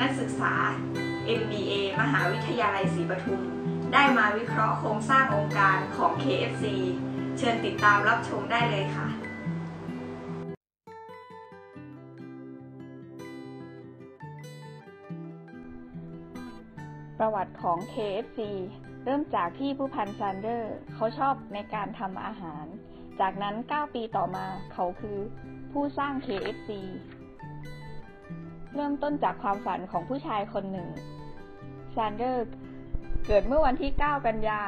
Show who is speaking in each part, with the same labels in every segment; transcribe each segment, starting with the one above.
Speaker 1: นักศึกษา MBA มหาวิทยาลัยศรีปทุม ได้มาวิเคราะห์โครงสร้างองค์การของ KFC เชิญติดตามรับชมได้เลยค่ะ ประวัติของ KFC เริ่มจากที่ผู้พันซันเดอร์ เขาชอบในการทำอาหาร จากนั้น 9 ปีต่อมาเขาคือผู้สร้าง KFC เริ่มต้นจากความฝันของผู้ชายคนหนึ่งซันเดอร์ เกิดเมื่อวันที่ 9 กันยา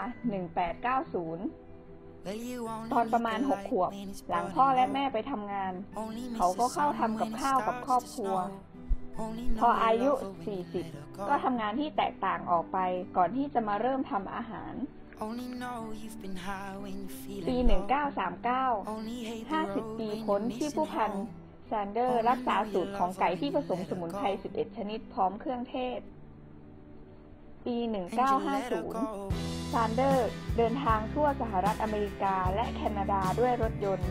Speaker 1: 1890 ตอนประมาณ 6 ขวบ หลังพ่อและแม่ไปทำงาน เขาก็เข้าทำกับข้าวกับครอบครัว พออายุ 40 ก็ทำงานที่แตกต่างออกไปก่อนที่จะมาเริ่มทำอาหารปี 1939 50 ปีพ้นที่ผู้พัน แซนเดอร์รักษาสูตรของไก่ที่ผสมสมุนไพร 11 ชนิดพร้อมเครื่องเทศ ปี 1950 ซานเดอร์เดินทางทั่วสหรัฐอเมริกาและแคนาดาด้วยรถยนต์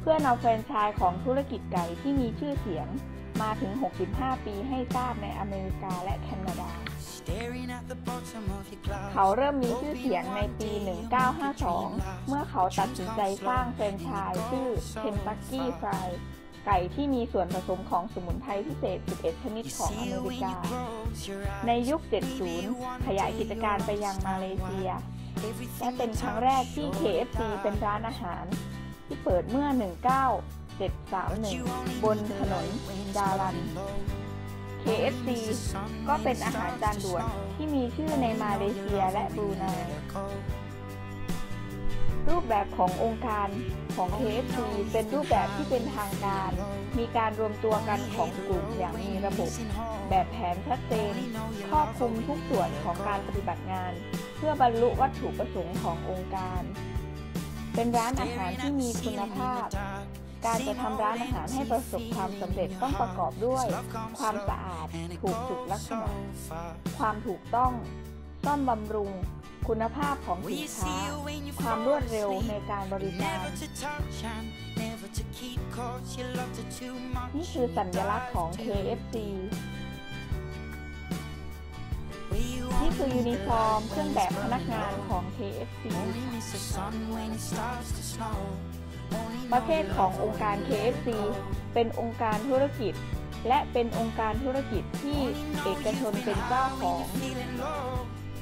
Speaker 1: เพื่อนำแฟรนไชส์ของธุรกิจไก่ที่มีชื่อเสียงมาถึง 65 ปีให้ทราบในอเมริกาและแคนาดา เขาเริ่มมีชื่อเสียงในปี 1952 เมื่อเขาตัดสินใจสร้างแฟรนไชส์ชื่อ Kentucky Fried ไก่ที่มีส่วนผสมของสมุนไพรพิเศษ 11 ชนิดของอเมริกา ในยุค 70 ขยายกิจการไปยังมาเลเซีย และเป็นครั้งแรกที่ KFC เป็นร้านอาหาร ที่เปิดเมื่อ 1931 บนถนนดารัน KFC ก็เป็นอาหารจานด่วนที่มีชื่อในมาเลเซียและบรูไน รูปแบบขององค์การของ KFC เป็นรูปแบบที่เป็นทางการ มีการรวมตัวกันของกลุ่มอย่างมีระบบ แบบแผนชัดเจนครอบคลุมทุกส่วนของการปฏิบัติงาน เพื่อบรรลุวัตถุประสงค์ขององค์การ เป็นร้านอาหารที่มีคุณภาพ การจะทำร้านอาหารให้ประสบความสำเร็จต้องประกอบด้วย ความสะอาด ถูกสุขลักษณะ ความถูกต้อง ซ่อมบำรุง คุณภาพของสินค้า ความรวดเร็วในการบริการ นี่คือสัญลักษณ์ของ KFC นี่คือยูนิฟอร์มเครื่องแบบพนักงานของ KFC ประเภทขององค์การ KFC เป็นองค์การธุรกิจ และเป็นองค์การธุรกิจที่เอกชนเป็นเจ้าของ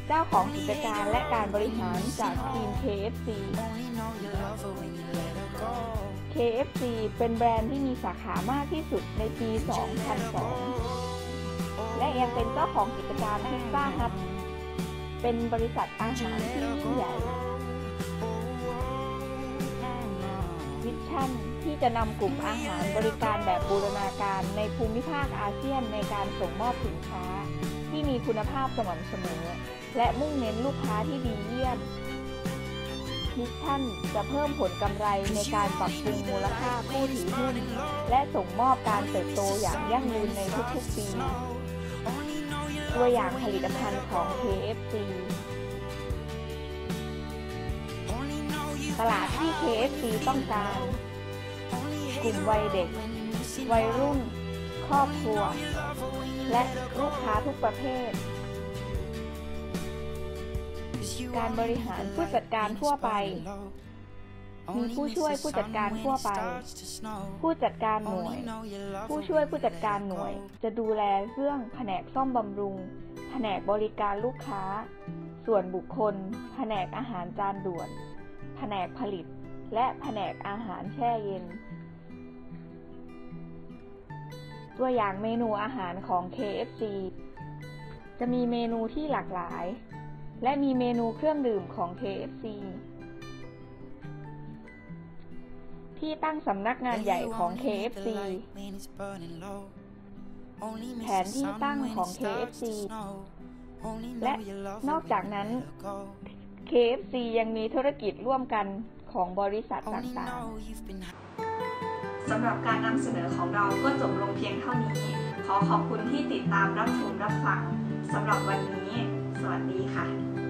Speaker 1: เจ้าของกิจการและการบริหารจากทีม KFC KFC เป็นแบรนด์ที่มีสาขามากที่สุดในปี 2002 และยังเป็นเจ้าของกิจการพิซซ่าฮัทเป็นบริษัทอาหารที่ยิ่งใหญ่วิชั่นที่จะนำกลุ่มอาหารบริการแบบบูรณาการในภูมิภาคอาเซียนในการส่งมอบสินค้าที่มีคุณภาพสม่ำเสมอ และมุ่งเน้นลูกค้าที่ดีเยี่ยมมิชชั่นจะเพิ่มผลกำไรในการปรับปรุงมูลค่าผู้ถือหุ้นและส่งมอบการเติบโตอย่างยั่งยืนในทุกๆ ปี ตัวอย่างผลิตภัณฑ์ของ KFC ตลาดที่ KFC ต้องการ กลุ่มวัยเด็ก วัยรุ่น ครอบครัว และลูกค้าทุกประเภท การบริหารผู้จัดการทั่วไป มีผู้ช่วยผู้จัดการทั่วไป ผู้จัดการหน่วย ผู้ช่วยผู้จัดการหน่วย จะดูแลเรื่องแผนกซ่อมบำรุง แผนกบริการลูกค้า ส่วนบุคคล แผนกอาหารจานด่วน แผนกผลิต และแผนกอาหารแช่เย็นตัวอย่างเมนูอาหารของ KFC จะมีเมนูที่หลากหลาย และมีเมนูเครื่องดื่มของ KFC ที่ตั้งสำนักงานใหญ่ของ KFC แผนที่ตั้งของ KFC และนอกจากนั้น KFC ยังมีธุรกิจร่วมกันของบริษัทต่างๆ สำหรับการนำเสนอของเราก็จบลงเพียงเท่านี้ ขอขอบคุณที่ติดตามรับชมรับฟัง สำหรับวันนี้ สวัสดีค่ะ